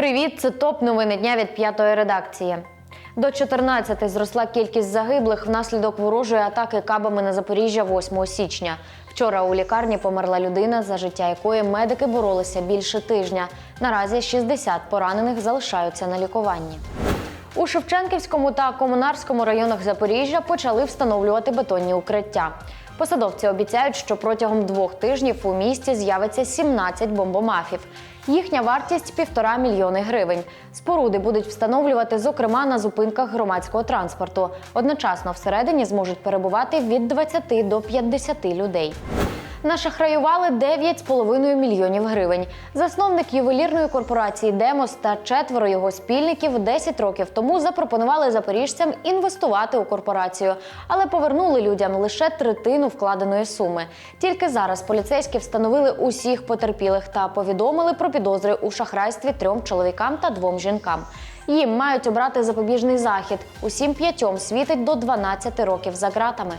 Привіт, це топ новини дня від п'ятої редакції. До 14 зросла кількість загиблих внаслідок ворожої атаки кабами на Запоріжжя 8 січня. Вчора у лікарні померла людина, за життя якої медики боролися більше тижня. Наразі 60 поранених залишаються на лікуванні. У Шевченківському та Комунарському районах Запоріжжя почали встановлювати бетонні укриття. Посадовці обіцяють, що протягом двох тижнів у місті з'явиться 17 бомбомафів. Їхня вартість півтора мільйони гривень. Споруди будуть встановлювати, зокрема, на зупинках громадського транспорту. Одночасно всередині зможуть перебувати від 20 до 50 людей. Нашахраювали 9,5 мільйонів гривень. Засновник ювелірної корпорації Демос та четверо його спільників 10 років тому запропонували запоріжцям інвестувати у корпорацію, але повернули людям лише третину вкладеної суми. Тільки зараз поліцейські встановили усіх потерпілих та повідомили про підозри у шахрайстві трьом чоловікам та двом жінкам. Їм мають обрати запобіжний захід. Усім п'ятьом світить до 12 років за ґратами.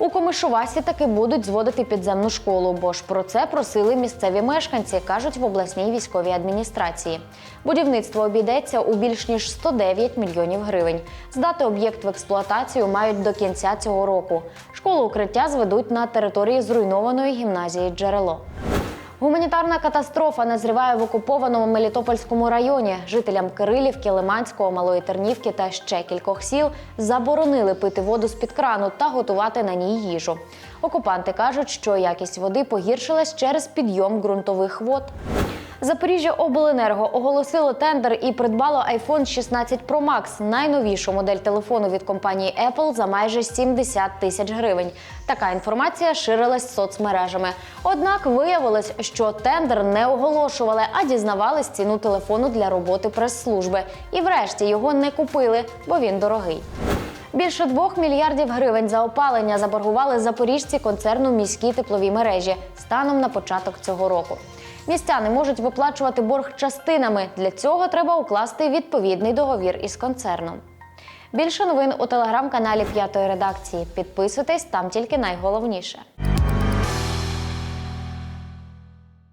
У Комишувасі таки будуть зводити підземну школу, бо ж про це просили місцеві мешканці, кажуть в обласній військовій адміністрації. Будівництво обійдеться у більш ніж 109 мільйонів гривень. Здати об'єкт в експлуатацію мають до кінця цього року. Школу укриття зведуть на території зруйнованої гімназії Джерело. Гуманітарна катастрофа назріває в окупованому Мелітопольському районі. Жителям Кирилівки, Лиманського, Малої Тернівки та ще кількох сіл заборонили пити воду з-під крану та готувати на ній їжу. Окупанти кажуть, що якість води погіршилась через підйом ґрунтових вод. Запоріжжя Обленерго оголосило тендер і придбало iPhone 16 Pro Max, найновішу модель телефону від компанії Apple за майже 70 тисяч гривень. Така інформація ширилась соцмережами. Однак виявилось, що тендер не оголошували, а дізнавались ціну телефону для роботи прес-служби. І врешті його не купили, бо він дорогий. Більше двох мільярдів гривень за опалення заборгували запоріжці концерну міські теплові мережі станом на початок цього року. Містяни можуть виплачувати борг частинами. Для цього треба укласти відповідний договір із концерном. Більше новин у телеграм-каналі П'ятої редакції. Підписуйтесь там тільки найголовніше.